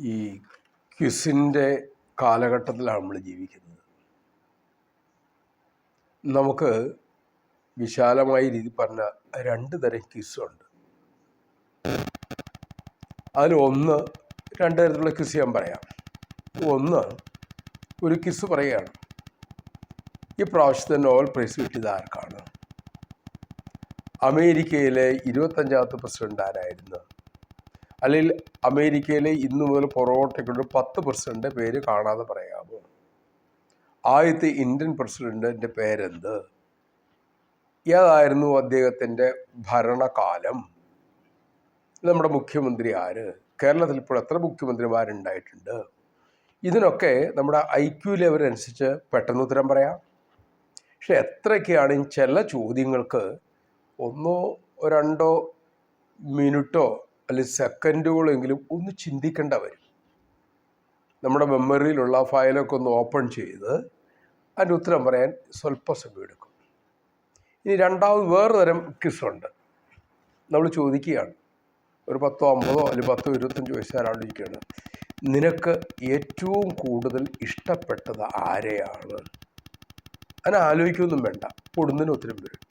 ഈ ക്വിസിന്റെ കാലഘട്ടത്തിലാണ് നമ്മൾ ജീവിക്കുന്നത്. നമുക്ക് വിശാലമായ രീതി പറഞ്ഞ രണ്ട് തരം ക്വിസുണ്ട്. അതിൽ ഒന്ന് രണ്ട് തരത്തിലുള്ള ക്വിസ് ഞാൻ പറയാം. ഒന്ന് ഒരു ക്വിസ് പറയുകയാണ് ഈ പ്രാവശ്യത്തെ നോവൽ പ്രൈസ് കിട്ടിയത് ആർക്കാണ്? അമേരിക്കയിലെ ഇരുപത്തഞ്ചാമത്തെ പ്രസിഡന്റ് ആരായിരുന്നു? അല്ലെങ്കിൽ അമേരിക്കയിലെ ഇന്നു മുതൽ പൊറോട്ടയ്ക്കുള്ള പത്ത് പ്രസിഡന്റ് പേര് കാണാതെ പറയാമോ? ആദ്യത്തെ ഇന്ത്യൻ പ്രസിഡന്റിന്റെ പേരെന്ത്? ഏതായിരുന്നു അദ്ദേഹത്തിന്റെ ഭരണകാലം? നമ്മുടെ മുഖ്യമന്ത്രി ആര്? കേരളത്തിൽ ഇപ്പോൾ എത്ര മുഖ്യമന്ത്രിമാരുണ്ടായിട്ടുണ്ട്? ഇതിനൊക്കെ നമ്മുടെ ഐ ക്യു ലെവൽ അനുസരിച്ച് പെട്ടെന്ന് ഉത്തരം പറയാം. പക്ഷെ എത്രയൊക്കെയാണ് ചില ചോദ്യങ്ങൾക്ക് ഒന്നോ രണ്ടോ മിനിറ്റോ അല്ലെങ്കിൽ സെക്കൻഡുകളെങ്കിലും ഒന്ന് ചിന്തിക്കേണ്ട വരും. നമ്മുടെ മെമ്മറിയിലുള്ള ഫയലൊക്കെ ഒന്ന് ഓപ്പൺ ചെയ്ത് അതിന്റെ ഉത്തരം പറയാൻ സ്വല്പ സമയം എടുക്കും. ഇനി രണ്ടാമത് വേറെ തരം ക്വിസുണ്ട് നമ്മൾ ചോദിക്കുകയാണ്. ഒരു പത്തോ അമ്പതോ അല്ലെങ്കിൽ പത്തോ ഇരുപത്തഞ്ചോ വയസ്സുകാരാണ്ടിരിക്കുകയാണ് നിനക്ക് ഏറ്റവും കൂടുതൽ ഇഷ്ടപ്പെട്ടത് ആരെയാണ്? അതിനാലോചിക്കൊന്നും വേണ്ട. പൊടുന്നതിന് ഉത്തരം വരും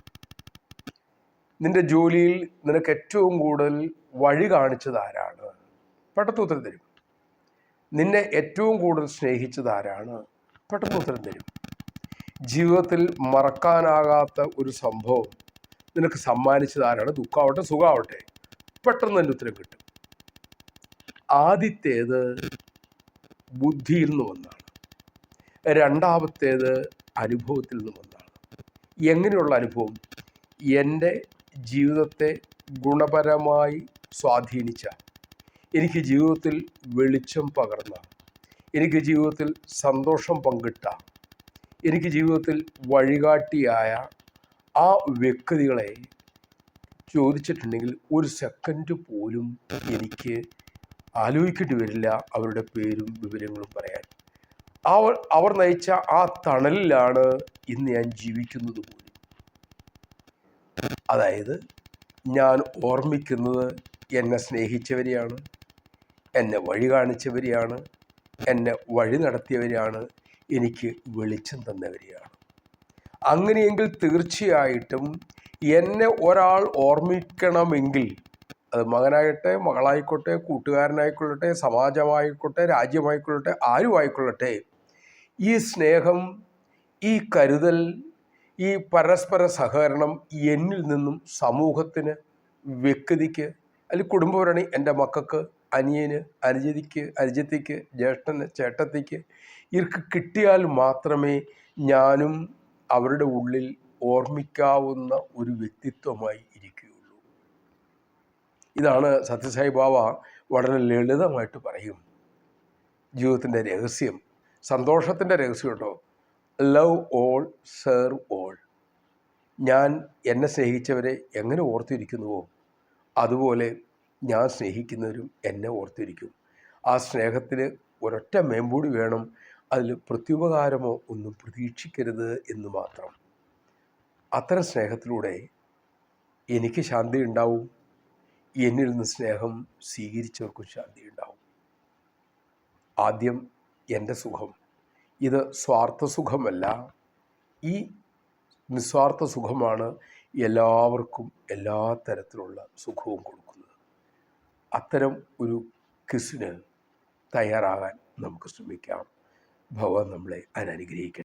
നിന്റെ ജോലിയിൽ നിനക്ക് ഏറ്റവും കൂടുതൽ വഴി കാണിച്ചത് ആരാണ്? പെട്ടെന്ന് ഉത്തരം തരും. നിന്നെ ഏറ്റവും കൂടുതൽ സ്നേഹിച്ചത് ആരാണ്? പെട്ടെന്ന് ഉത്തരം തരും. ജീവിതത്തിൽ മറക്കാനാകാത്ത ഒരു സംഭവം നിനക്ക് സമ്മാനിച്ചത് ആരാണ്? ദുഃഖമാവട്ടെ സുഖമാവട്ടെ. പെട്ടെന്ന് തന്നെ ഉത്തരം കിട്ടും. ആദ്യത്തേത് ബുദ്ധിയിൽ നിന്ന് വന്നാണ് രണ്ടാമത്തേത് അനുഭവത്തിൽ നിന്ന് വന്നാണ് എങ്ങനെയുള്ള അനുഭവം? എന്റെ ജീവിതത്തെ ഗുണപരമായി സ്വാധീനിച്ച. എനിക്ക് ജീവിതത്തിൽ വെളിച്ചം പകർന്ന. എനിക്ക് ജീവിതത്തിൽ സന്തോഷം പങ്കിട്ട. എനിക്ക് ജീവിതത്തിൽ വഴികാട്ടിയായ ആ വ്യക്തികളെ ചോദിച്ചിട്ടുണ്ടെങ്കിൽ ഒരു സെക്കൻഡ് പോലും എനിക്ക് ആലോചിക്കേണ്ടി വരില്ല അവരുടെ പേരും വിവരങ്ങളും പറയാൻ. അവർ അവർ നയിച്ച ആ തണലിലാണ് ഇന്ന് ഞാൻ ജീവിക്കുന്നത് പോലും അതായത് ഞാൻ ഓർമ്മിക്കുന്നത് എന്നെ സ്നേഹിച്ചവരെയാണ് എന്നെ വഴി കാണിച്ചവരെയാണ് എന്നെ വഴി നടത്തിയവരെയാണ് എനിക്ക് വെളിച്ചം തന്നവരെയാണ്. അങ്ങനെയെങ്കിൽ തീർച്ചയായിട്ടും എന്നെ ഒരാൾ ഓർമ്മിക്കണമെങ്കിൽ അത് മകനായിട്ടെ മകളായിക്കോട്ടെ കൂട്ടുകാരനായിക്കൊള്ളട്ടെ സമാജമായിക്കോട്ടെ രാജ്യമായിക്കൊള്ളട്ടെ ആരുമായിക്കൊള്ളട്ടെ ഈ സ്നേഹം ഈ കരുതൽ ഈ പരസ്പര സഹകരണം എന്നിൽ നിന്നും സമൂഹത്തിന് വ്യക്തിക്ക് അല്ലെങ്കിൽ കുടുംബപരണി എന്റെ മക്കൾക്ക് അനിയന് അനുജതിക്ക് അനുജത്തിക്ക് ജ്യേഷ്ഠന് ചേട്ടത്തിക്ക് ഇവർക്ക് കിട്ടിയാൽ മാത്രമേ ഞാനും അവരുടെ ഉള്ളിൽ ഓർമ്മിക്കാവുന്ന ഒരു വ്യക്തിത്വമായി ഇരിക്കുകയുള്ളൂ. ഇതാണ് സത്യസായി ബാബ വളരെ ലളിതമായിട്ട് പറയും. ജീവിതത്തിന്റെ രഹസ്യം സന്തോഷത്തിന്റെ രഹസ്യം കേട്ടോ ലവ് ഓൾ സെർവ് ഓൾ ഞാൻ എന്നെ സ്നേഹിച്ചവരെ എങ്ങനെ ഓർത്തിരിക്കുന്നുവോ അതുപോലെ ഞാൻ സ്നേഹിക്കുന്നവരും എന്നെ ഓർത്തിരിക്കും. ആ സ്നേഹത്തിന് ഒരൊറ്റ മേമ്പൂടി വേണം അതിൽ പ്രത്യുപകാരമോ ഒന്നും പ്രതീക്ഷിക്കരുത് എന്ന് മാത്രം. അത്തരം സ്നേഹത്തിലൂടെ എനിക്ക് ശാന്തി ഉണ്ടാവും. എന്നിൽ നിന്ന് സ്നേഹം സ്വീകരിച്ചവർക്കും ശാന്തി ഉണ്ടാവും. ആദ്യം എന്റെ സുഖം. ഇത് സ്വാർത്ഥ സുഖമല്ല ഈ നിസ്വാർത്ഥ സുഖമാണ് എല്ലാവർക്കും എല്ലാ തരത്തിലുള്ള സുഖവും കൊടുക്കുന്നത്. അത്തരം ഒരു ക്വിസിന് തയ്യാറാകാൻ നമുക്ക് ശ്രമിക്കാം. ഭഗവാൻ നമ്മളെ അതിനനുഗ്രഹിക്കട്ടെ